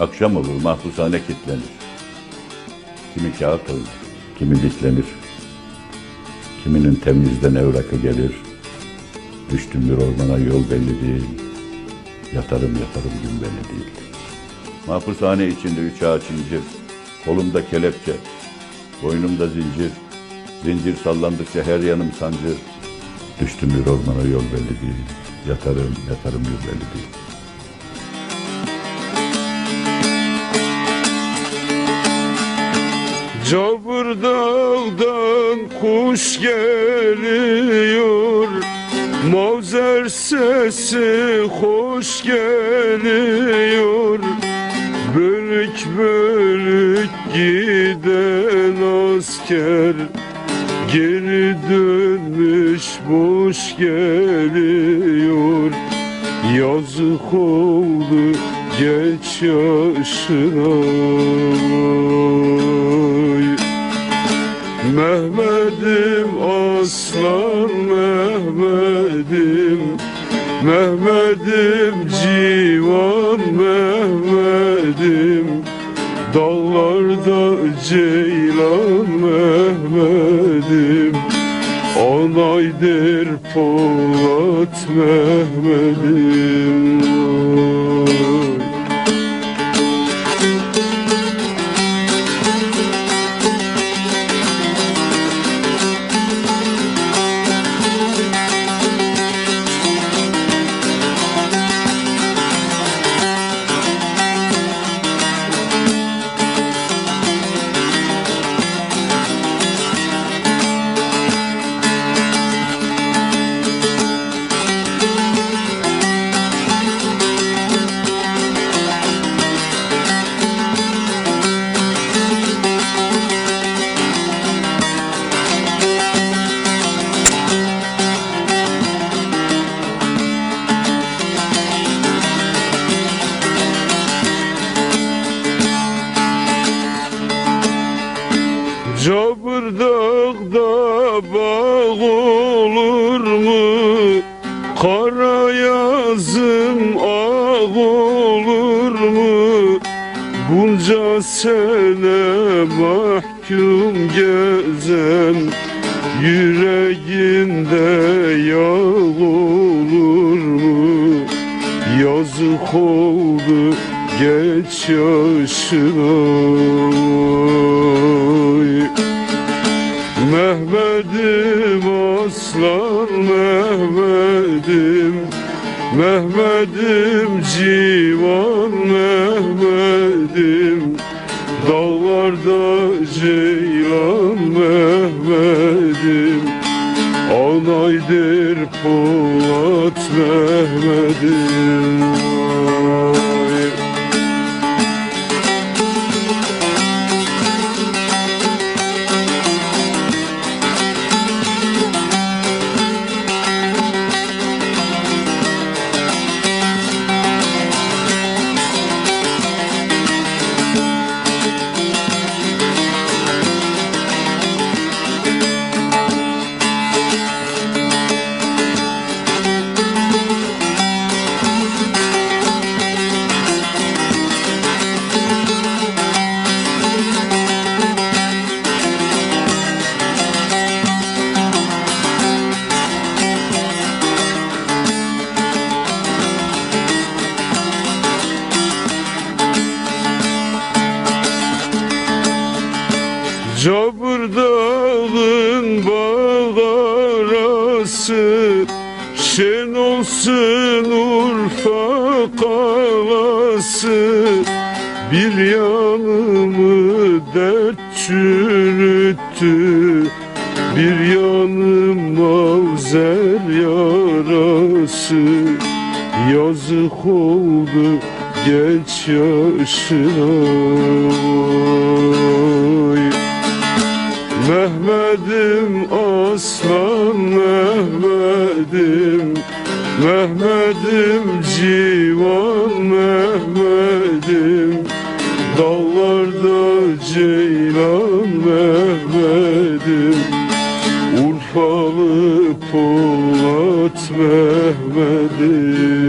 Akşam olur mahpushane kilitlenir. Kimi kağıt oynar, kimi bitlenir. Kiminin temizden evrakı gelir. Düştüm bir ormana yol belli değil. Yatarım yatarım gün belli değil. Mahpushane içinde üç ağaç incir. Kolumda kelepçe, boynumda zincir. Zincir sallandıkça her yanım sancır. Düştüm bir ormana yol belli değil. Yatarım yatarım yol belli değil. Cabır dağdan kuş geliyor. Mavzer sesi hoş geliyor. Bölük bölük giden asker Geri dönmüş boş geliyor. Yazık oldu geç yaşına. Mehmet'im aslan Mehmet'im. Mehmet'im civan Mehmet'im. Dağlarda ceylan Mehmet'im. Onaydır Polat Mehmet'im dağda bağ olur mu? Kara yazım ağ olur mu? Bunca sene mahkum gezen Yüreğinde yağ olur mu? Yazık oldu geç yaşına civan Mehmet'im Dağlarda ceylan Mehmet'im. Anaydır Polat Mehmet'im Ay. Cabır dağın bağarası Şen olsun Urfa kalası Bir yanımı dert çürüttü Bir yanım mavzer yarası Yazık oldu geç yaşına. Mehmet'im aslan Mehmet'im. Mehmet'im civan Mehmet'im. Dağlarda ceylan Mehmet'im. Urfalı Polat Mehmet'im